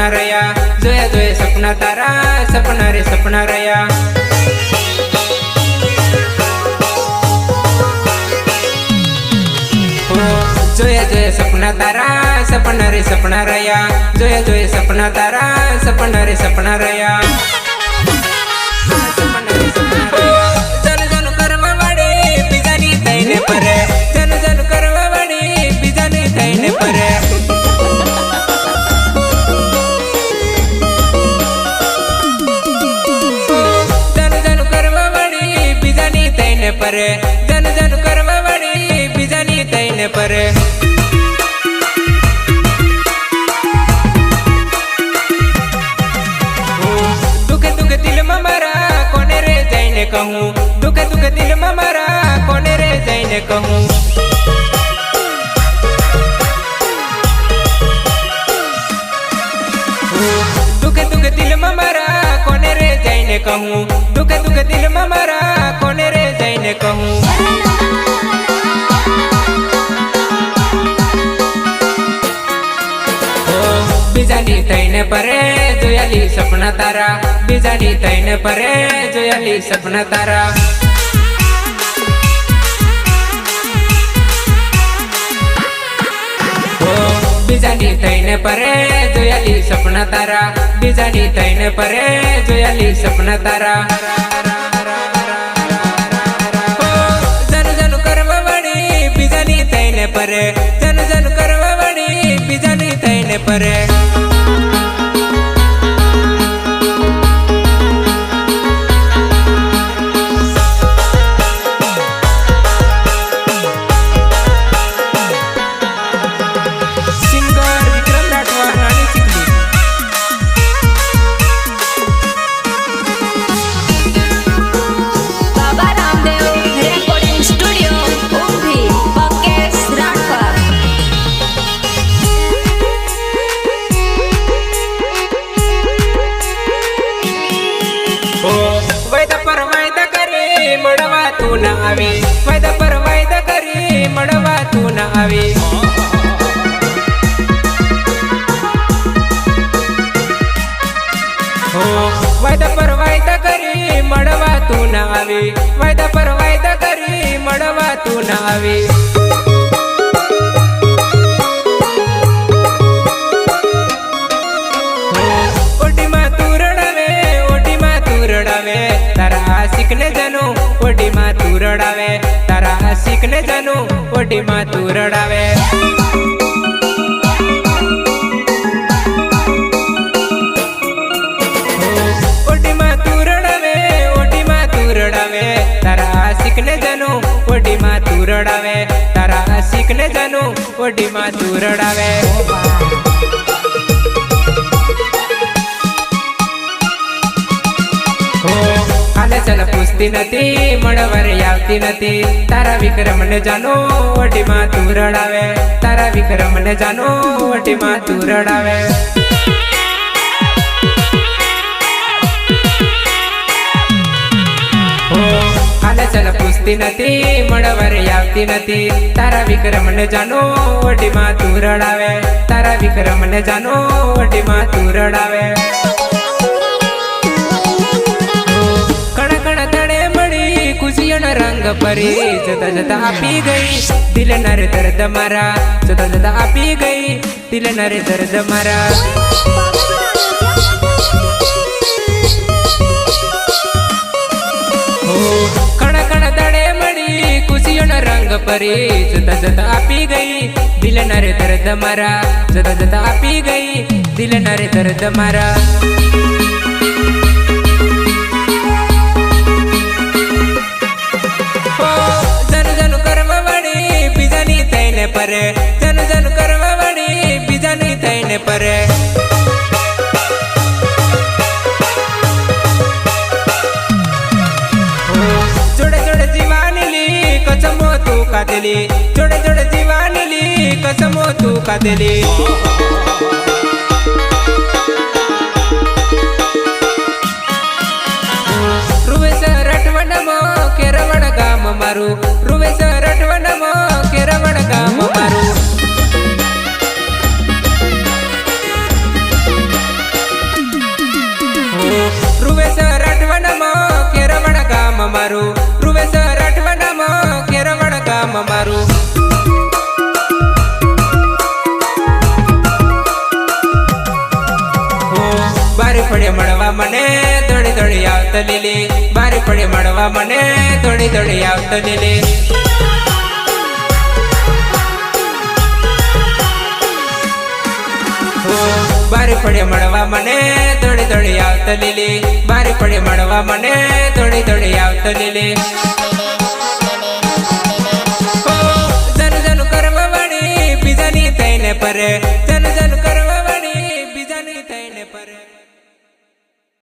સપના રહ્યા. જોયા જોયા, સપના તારા, સપના રે સપના રહ્યા. જોયા જોયા, સપના તારા, સપના રે સપના રહ્યા. જોયા જોયા, સપના તારા, સપના રે સપના રહ્યા. સપના રે સપના. બીજાની થઈને પરે જન જન કરવા વાળી બીજાની થઈને પરે દુખે દુખે દિલમાં મારા કોને રે જઈને કહું દુખે દુખે દિલમાં મારા કોને રે જઈને કહું દુખે દુખે દિલમાં મારા કોને રે જઈને કહું દુખે દુખે દિલમાં મારા જોયાલી સપના તારા, બીજાની થઈને પરે જોયાલી સપના તારા. બીજાની થઈને પરે જોયાલી સપના તારા, બીજાની થઈને પરે જોયાલી સપના તારા. પરે જન જન કરવા વાળી બીજાની થઈને પરે. આવી. વાયદા પર વાયદા કરી મળવા તું ના આવી. વાયદા પર વાયદા કરી મળવા તું ના આવી તારા આશિક ને જાનો ઓટીમાં તું રડાવે, તારા આશિક ને જાનો. ઓટીમાં તું રડાવે. તું રડાવે, ઓટીમાં તું રડાવે. તારા આશિક ને જાનો જાનો, ઓટીમાં તું રડાવે. હાલે ચલ પૂછતી નથી, મળવારે આવતી નથી. તારા વિક્રમ ને જાનો ઓટીમાં તું રડાવે. તારા વિક્રમ ને જાનો ઓટીમાં તું રડાવે. ચાલ પૂછતી નથી, મળવારે આવતી નથી. તારા વિક્રમ ને જાનો ઓટીમાં તું રડાવે. તારા વિક્રમ ને જાનો ઓટીમાં તું રડાવે. ભરી જતા જતા આપી ગઈ. દિલ નરે દર્દ મારા. જતા જતા આપી ગઈ. દિલ નરે દર્દ મારા. રંગ પરી. જતા જતા આપી ગઈ. દિલ નરે દર્દ મારા. જતા જતા આપી ગઈ. દિલ નરે દર્દ મારા. ಕಸಮೋ ತೂ ಕದಲಿ ಜೊಡೆ ಜೊಡೆ ಜೀವಾನಿಲಿ ಕಸಮೋ ತೂ ಕದಲಿ ગામ મારું રૂવે સરટવણમાં કેરવણ ગામ મારું મારું નામ મારું બારે પડે મળવા મને દોડી દોડી આવતા લીલી. બારી પડે મળવા મને દોડી દોડી આવતા લીલી. બારી પડે મળવા મને થોડી થોડી આવતા લીલી. બારી પડે મળવા મને થોડી થોડી આવતા લીલી. പരേ